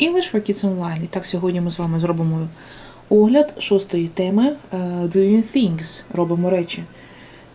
English for Kids Online. І так, сьогодні ми з вами зробимо огляд шостої теми е, Doing Things. Робимо речі,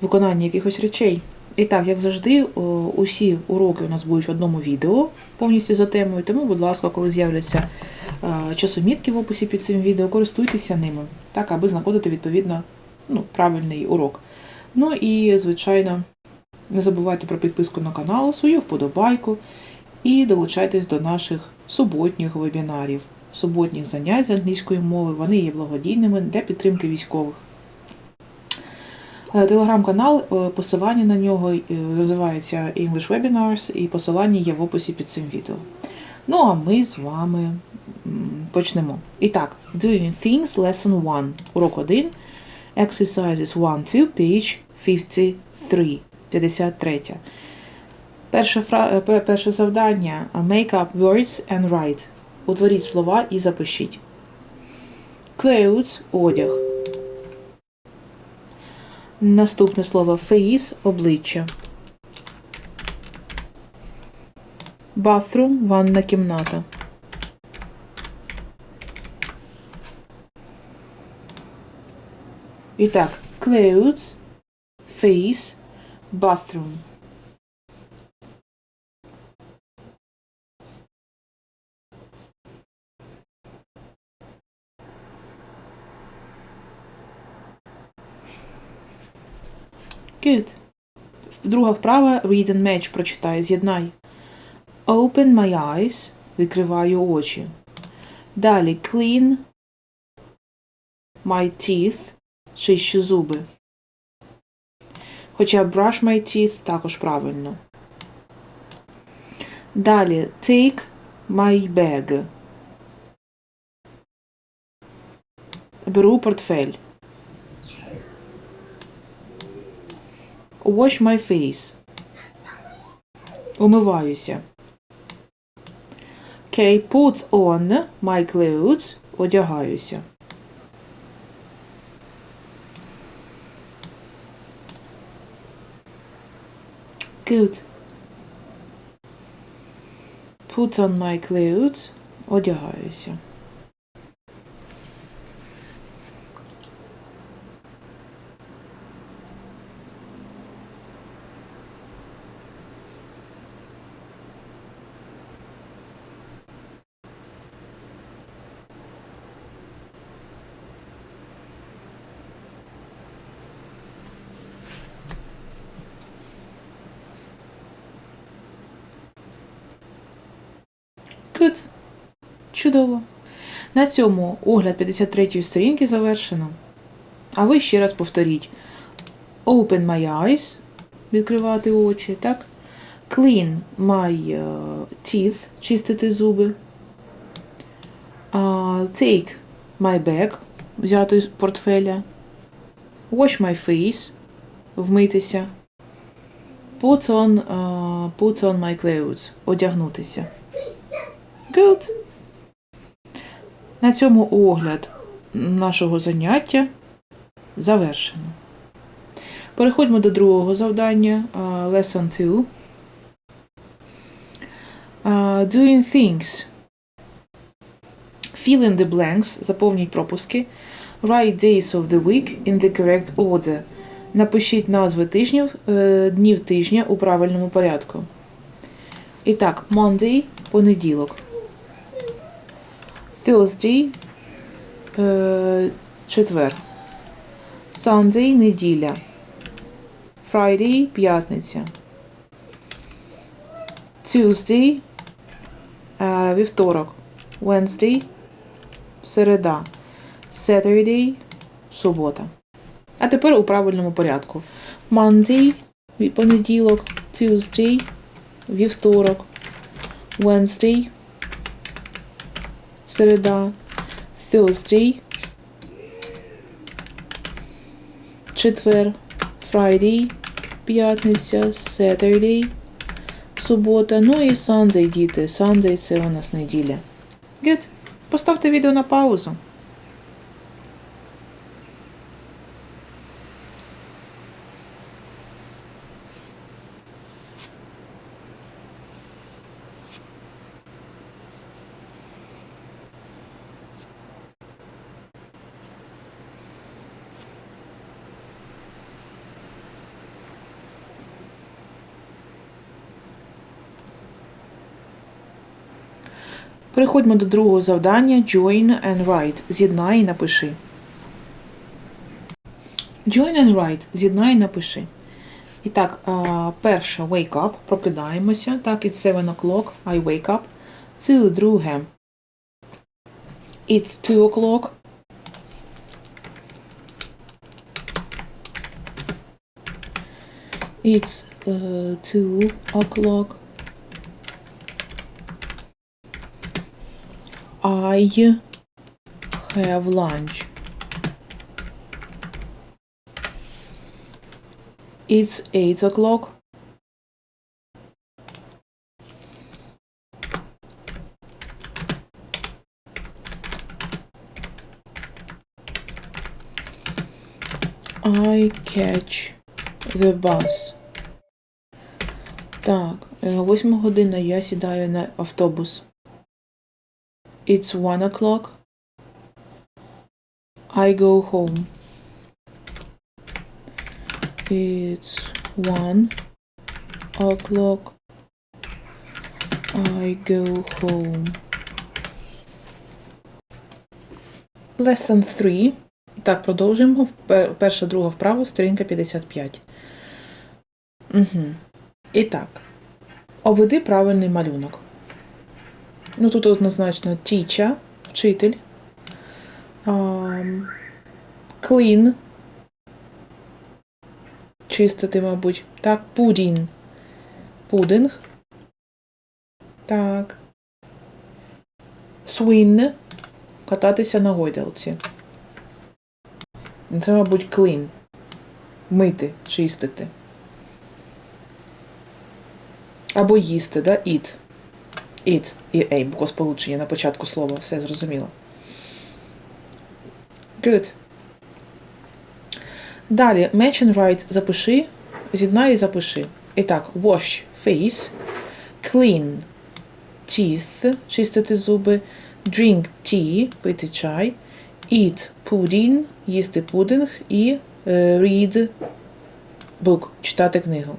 виконання якихось речей. І так, як завжди, усі уроки у нас будуть в одному відео, повністю за темою. Тому, будь ласка, коли з'являться е, часомітки в описі під цим відео, користуйтеся ними, так, аби знаходити відповідно ну, правильний урок. Ну і, звичайно, не забувайте про підписку на канал, свою вподобайку і долучайтесь до наших суботніх вебінарів, суботніх занять з англійської мови. Вони є благодійними для підтримки військових. Е, Телеграм-канал, е, посилання на нього е, називається English Webinars, і посилання є в описі під цим відео. Ну а ми з вами почнемо. І так, Doing Things Lesson 1, урок 1, Exercises 1, 2, page 53, 53. Перше, фра... е, перше завдання Make up words and write. Утворіть слова і запишіть. Clothes – одяг. Наступне слово face – обличчя. Bathroom – ванна кімната. І так, clothes, face, bathroom. Good. Друга вправа read and match прочитай, з'єднай. Open my eyes. Відкриваю очі. Далі clean my teeth. Чищу зуби. Хоча brush my teeth також правильно. Далі take my bag. Беру портфель. Wash my face. Умиваюся. Okay, put on my clothes. Одягаюся. Good. Put on my clothes. Одягаюся. Good. Чудово. На цьому огляд 53-ї сторінки завершено. А ви ще раз повторіть. Open my eyes. Відкривати очі, так? Clean my е, teeth. Чистити зуби. Take my bag. Взяти з портфеля. Wash my face. Вмитися. Put on, е, put on my clothes. Одягнутися. Good. На цьому огляд нашого заняття завершено. Переходьмо до другого завдання. Lesson 2. А, Doing things. Fill in the blanks. Заповніть пропуски. Write days of the week in the correct order. Напишіть назви тижнів, е, днів тижня у правильному порядку. І так, Monday – понеділок. Thursday е, четвер. Sunday неділя. Friday п'ятниця. Tuesday е, вівторок. Wednesday середа. Saturday субота. А тепер у правильному порядку. Monday понеділок. Tuesday вівторок. Wednesday середа, Thursday, четвер, Friday, п'ятниця, Saturday, субота, ну і Sunday, діти. Sunday – це у нас неділя. Good. Поставте відео на паузу. Переходьмо до другого завдання Join and write. З'єднай і напиши. Join and write. З'єднай і напиши. І так, перше wake up. Прокидаємося. Так, it's 7 o'clock. I wake up. Це друге. It's 2 o'clock. It's uh, 2 o'clock. I have lunch. It's 8 o'clock. I catch the bus. Так, восьма година я сідаю на автобус. It's one o'clock. I go home. It's one o'clock. I go home. Lesson 3. Так, продовжуємо. Пер- Перша, друга вправо, сторінка 55. Угу. І так. Обведи правильний малюнок. Ну, тут однозначно teacher, вчитель. Clean. Чистити, мабуть. Так, pudding. Пудинг. Так. Swing. Кататися на гойдалці. Це, мабуть, clean. Мити, чистити. Або їсти, да? Eat. Eat. І A, буквосполучення на початку слова. Все зрозуміло. Good. Далі, match and write запиши. З'єднай і запиши. І так, wash face, clean teeth, чистити зуби, drink tea, пити чай, eat pudding, їсти пудинг і е, read book, читати книгу.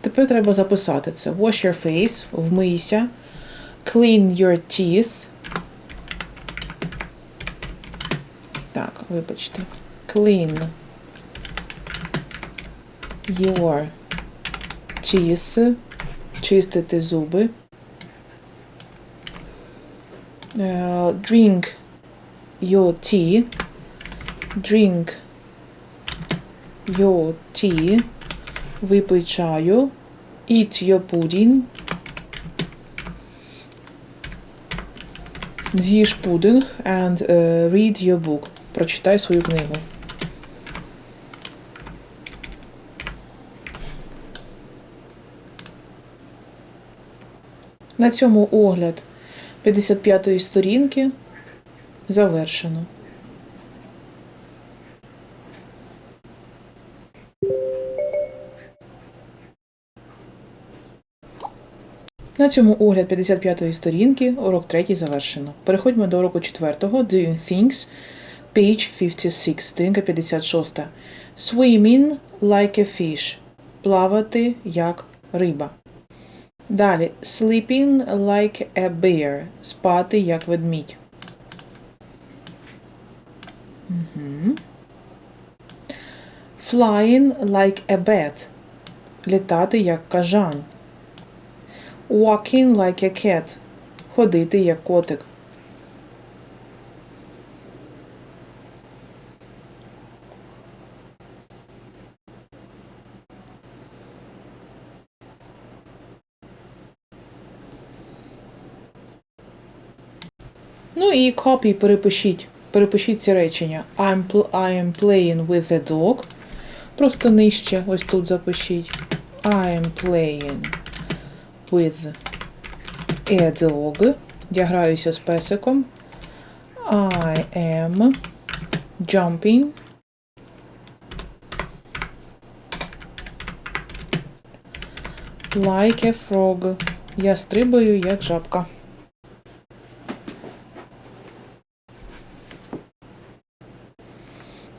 Тепер треба записати це. Wash your face, вмийся. Clean your teeth. Так, вибачте. Clean your teeth. Чистити зуби. Е, drink your tea. Drink your tea. Випий чаю. Eat your pudding. З'їж пудинг and uh, read your book. Прочитай свою книгу. На цьому огляд 55-ї сторінки завершено. На цьому огляд 55-ї сторінки, урок 3 завершено. Переходьмо до уроку 4 Doing Things, page 56, сторінка 56. Swimming like a fish. Плавати як риба. Далі. Sleeping like a bear. Спати як ведмідь. Угу. Flying like a bat. Літати як кажан. Walking like a cat. Ходити як котик. Ну і copy перепишіть. Перепишіть ці речення. I'm, I am playing with a dog. Просто нижче, ось тут запишіть. I am playing with a dog. Я граюся з песиком. I am jumping. Like a frog. Я стрибаю, як жабка.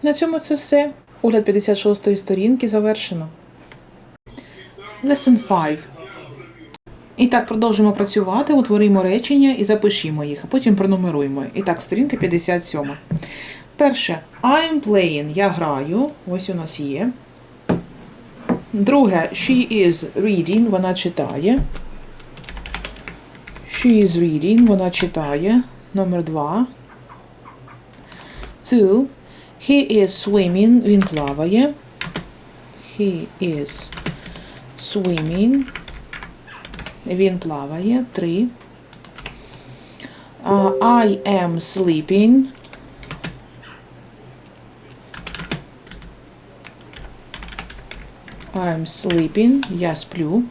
На цьому це все. Огляд 56-ї сторінки завершено. Lesson 5. І так, продовжимо працювати, утворимо речення і запишімо їх, а потім пронумеруємо. І так, сторінка 57. Перше, I'm playing, я граю. Ось у нас є. Друге, she is reading, вона читає. She is reading, вона читає. Номер два. Two, he is swimming, він плаває. He is swimming. Він плаває. Три. Uh, I am sleeping. I'm sleeping. Я сплю.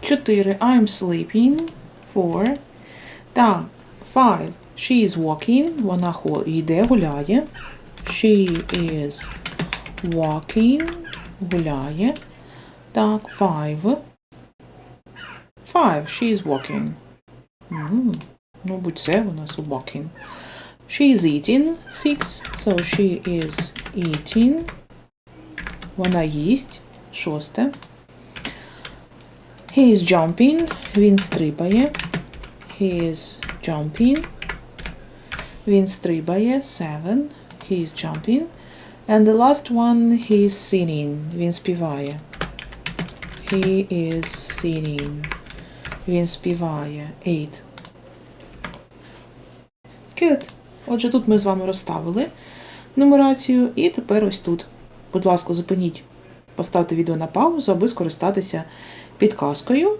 Чотири. I'm sleeping. Four. Так. Five. She is walking. Вона йде, гуляє. She is walking. Гуляє. Так. Five. Five. She is walking. М, Ну, будь це у нас walking. She is eating. Six. So she is eating. Вона їсть. Шосте. He is jumping. Він стрибає. He is jumping. Він стрибає. Seven. He is jumping. And the last one, he is singing. Він співає. He is singing. Він співає. Eight. Good. Отже, тут ми з вами розставили нумерацію, і тепер ось тут. Будь ласка, зупиніть, поставте відео на паузу, аби скористатися підказкою.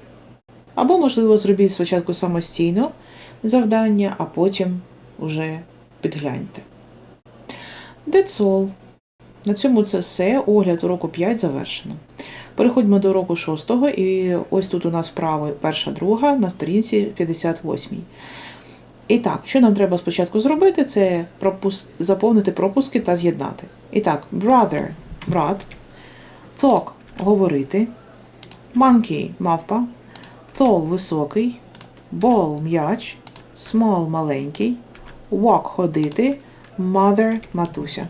Або, можливо, зробіть спочатку самостійно завдання, а потім уже підгляньте. That's all. На цьому це все. Огляд уроку 5 завершено. Переходьмо до уроку 6, і ось тут у нас вправи перша, друга на сторінці 58. І так, що нам треба спочатку зробити, це пропус... заповнити пропуски та з'єднати. І так, brother брат, talk говорити, monkey мавпа, tall високий, ball м'яч, small маленький, walk ходити, mother матуся.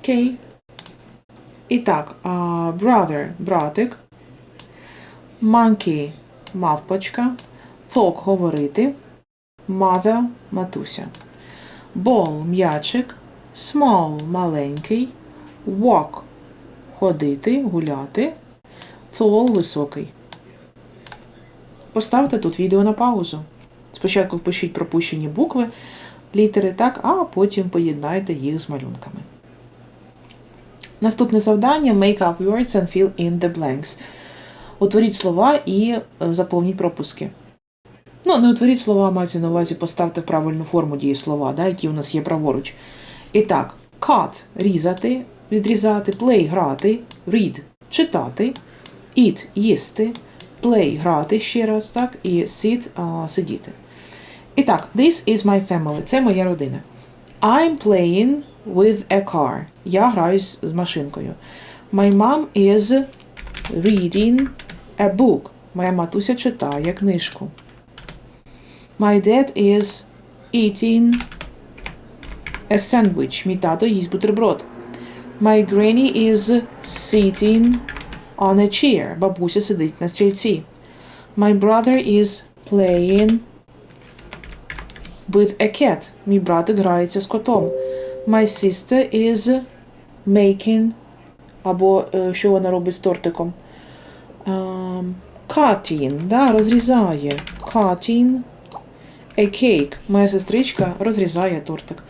Окей. І так, brother братик, monkey мавпочка, talk говорити, mother матуся. Ball м'ячик, small маленький, walk ходити, гуляти, tall високий. Поставте тут відео на паузу. Спочатку впишіть пропущені букви, літери так, а потім поєднайте їх з малюнками. Наступне завдання Make up words and fill in the blanks. Утворіть слова і е, заповніть пропуски. Ну, не утворіть слова, мається на увазі, поставте в правильну форму дієслова, да, які у нас є праворуч. І так, cut різати, відрізати, play грати, read читати, eat їсти, play грати ще раз, так, і sit сидіти. І так, this is my family. Це моя родина. I'm playing with a car. Я граю з машинкою. My mom is reading a book. Моя матуся читає книжку. My dad is eating a sandwich. Мій тато їсть бутерброд. My granny is sitting on a chair. Бабуся сидить на стільці. My brother is playing with a cat. Мій братик грається з котом. My sister is making або е, що вона робить з тортиком. Cutting, да, розрізає. Cutting a cake. Моя сестричка розрізає тортик.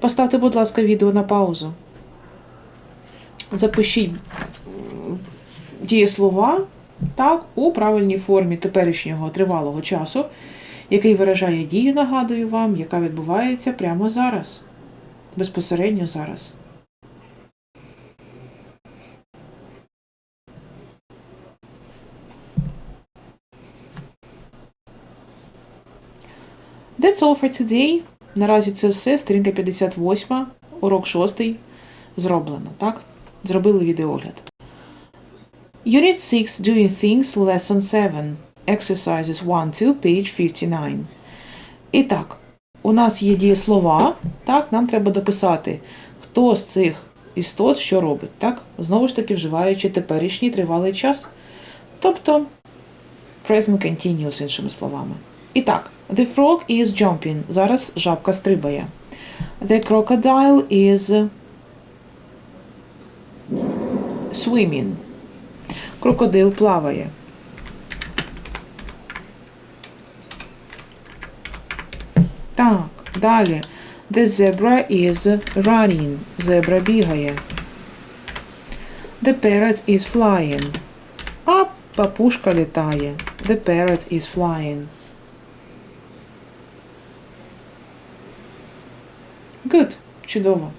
Поставте, будь ласка, відео на паузу. Запишіть дієслова так, у правильній формі теперішнього тривалого часу, який виражає дію, нагадую вам, яка відбувається прямо зараз. Безпосередньо зараз. That's all for today. Наразі це все. Сторінка 58, урок 6 зроблено, так? Зробили відеогляд. Unit 6 Doing Things Lesson 7. Exercises 1-2, page 59. І так, у нас є дієслова, так, нам треба дописати, хто з цих істот що робить, так? Знову ж таки, вживаючи теперішній тривалий час. Тобто present continuous, іншими словами. І так, the frog is jumping. Зараз жабка стрибає. The crocodile is swimming. Крокодил плаває. Так, далі. The zebra is running. Зебра бігає. The parrot is flying. А папушка літає. The parrot is flying. Good. Чудово.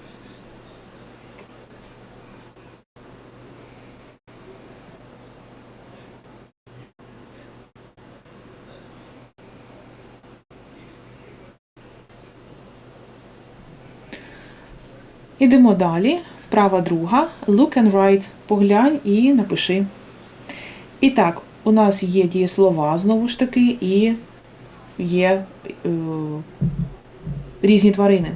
Ідемо далі. Вправа друга. Look and write. Поглянь і напиши. І так, у нас є дієслова, знову ж таки, і є е, різні тварини.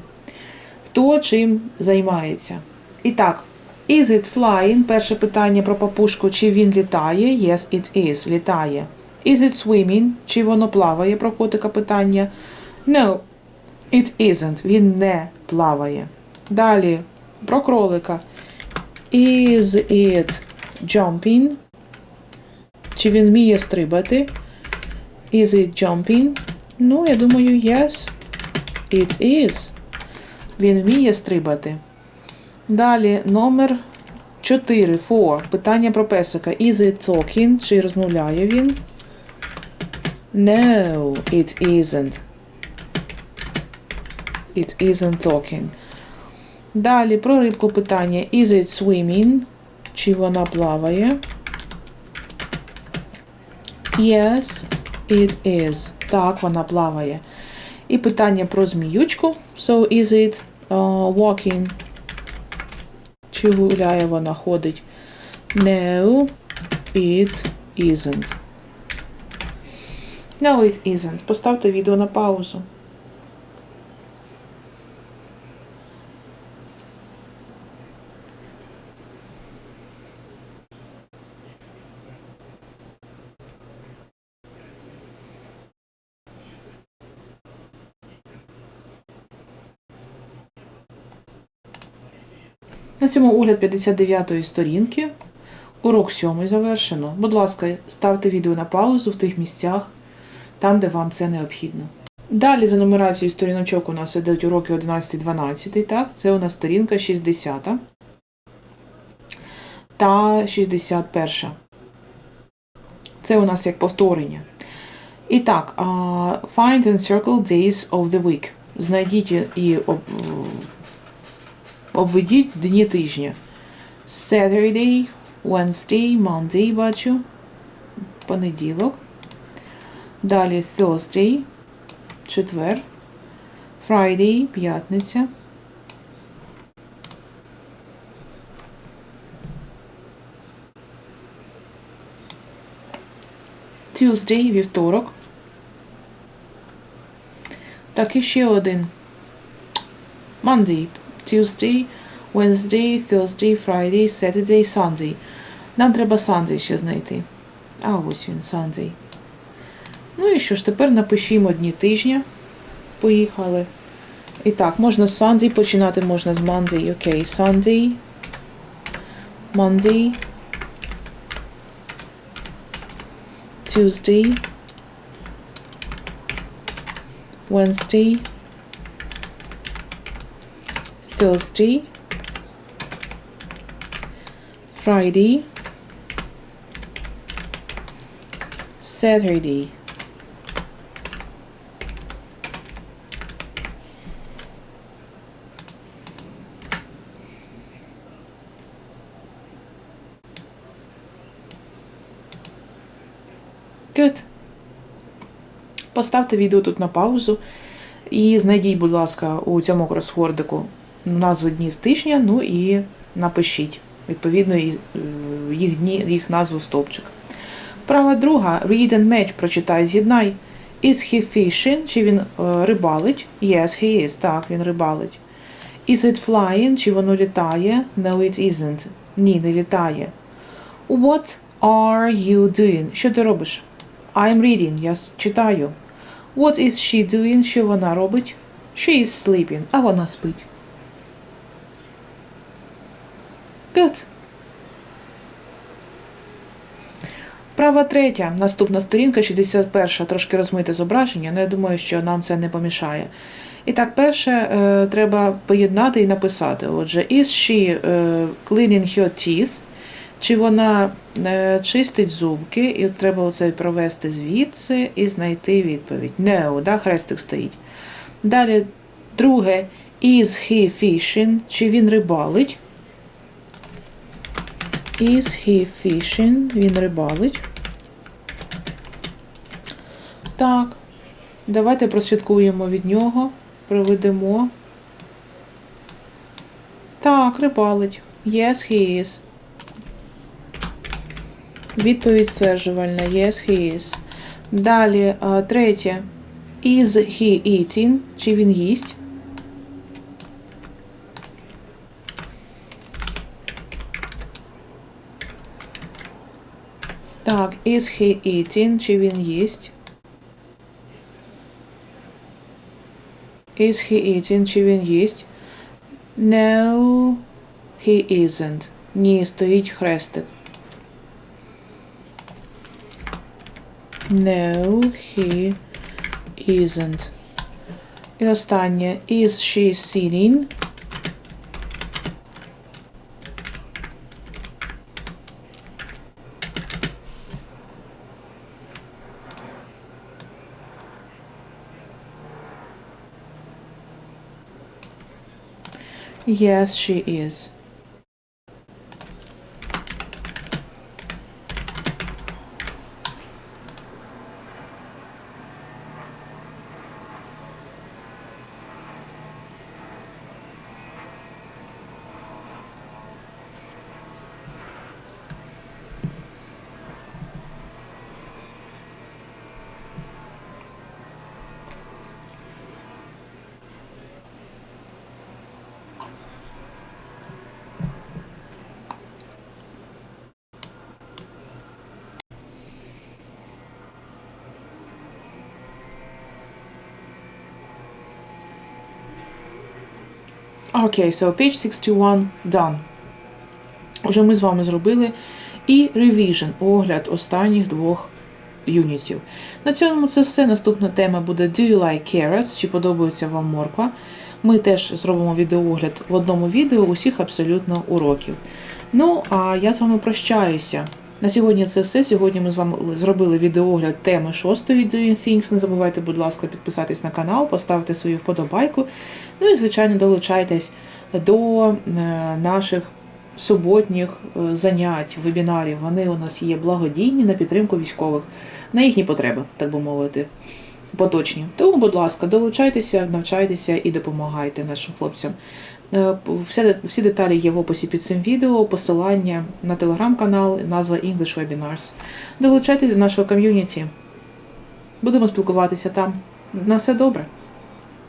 Хто чим займається? І так, is it flying? Перше питання про папушку, чи він літає? Yes, it is. Літає. Is it swimming? Чи воно плаває? Про котика питання. No, it isn't. Він не плаває. Далі про кролика. Is it jumping? Чи він вміє стрибати? Is it jumping? Ну, я думаю, yes. It is. Він вміє стрибати. Далі номер 4. 4. Питання про песика. Is it talking? Чи розмовляє він? No, it isn't. It isn't talking. Далі про рибку питання. Is it swimming? Чи вона плаває? Yes, it is. Так, вона плаває. І питання про зміючку. So is it uh, walking? Чи гуляє вона ходить? No, it isn't. No, it isn't. Поставте відео на паузу. На цьому огляд 59-ї сторінки. Урок 7 завершено. Будь ласка, ставте відео на паузу в тих місцях, там, де вам це необхідно. Далі за нумерацією сторіночок у нас ідуть уроки 11-12, так? Це у нас сторінка 60 та 61. Це у нас як повторення. І так, find and circle days of the week. Знайдіть і обведіть дні тижня. Saturday, Wednesday, Monday бачу. Понеділок. Далі Thursday, четвер. Friday, п'ятниця. Tuesday, вівторок. Так, і ще один. Monday, Tuesday, Wednesday, Thursday, Friday, Saturday, Sunday. Нам треба Sunday ще знайти. А ось він, Sunday. Ну і що ж, тепер напишімо дні тижня. Поїхали. І так, можна з Sunday починати, можна з Monday. Окей, okay. Sunday. Monday. Tuesday. Wednesday. Thursday, Friday, Saturday. Good. Поставте відео тут на паузу і знайдіть, будь ласка, у цьому кросвордику назви днів тижня, ну і напишіть, відповідно, їх, е, дні, їх назву стовпчик. Права друга. Read and match. Прочитай, з'єднай. Is he fishing? Чи він е, рибалить? Yes, he is. Так, він рибалить. Is it flying? Чи воно літає? No, it isn't. Ні, не літає. What are you doing? Що ти робиш? I'm reading. Я читаю. What is she doing? Що вона робить? She is sleeping. А вона спить. Good. Вправа третя. Наступна сторінка, 61. Трошки розмите зображення, але я думаю, що нам це не помішає. І так, перше, е, треба поєднати і написати. Отже, is she е, cleaning her teeth? Чи вона е, чистить зубки, і треба оце провести звідси і знайти відповідь. No, да, хрестик стоїть. Далі, друге, is he fishing? Чи він рибалить? Is he fishing? Він рибалить. Так. Давайте прослідкуємо від нього. Проведемо. Так, рибалить. Yes, he is. Відповідь стверджувальна. Yes, he is. Далі, третє. Is he eating? Чи він їсть? is he eating? Чи він їсть? Is he eating? Чи він їсть? No, he isn't. Ні, стоїть хрестик. No, he isn't. І останнє. Is she sitting? Yes, she is. Окей, so page 61 done. Уже ми з вами зробили і revision, огляд останніх двох юнітів. На цьому це все. Наступна тема буде Do you like carrots? Чи подобається вам морква? Ми теж зробимо відеоогляд в одному відео усіх абсолютно уроків. Ну, а я з вами прощаюся. На сьогодні це все. Сьогодні ми з вами зробили відеоогляд теми шостої Doing Things. Не забувайте, будь ласка, підписатись на канал, поставити свою вподобайку. Ну і, звичайно, долучайтесь до е, наших суботніх е, занять, вебінарів. Вони у нас є благодійні на підтримку військових, на їхні потреби, так би мовити, поточні. Тому, будь ласка, долучайтеся, навчайтеся і допомагайте нашим хлопцям. Е, Всі, всі деталі є в описі під цим відео, посилання на телеграм-канал, назва English Webinars. Долучайтесь до нашого ком'юніті. Будемо спілкуватися там. На все добре.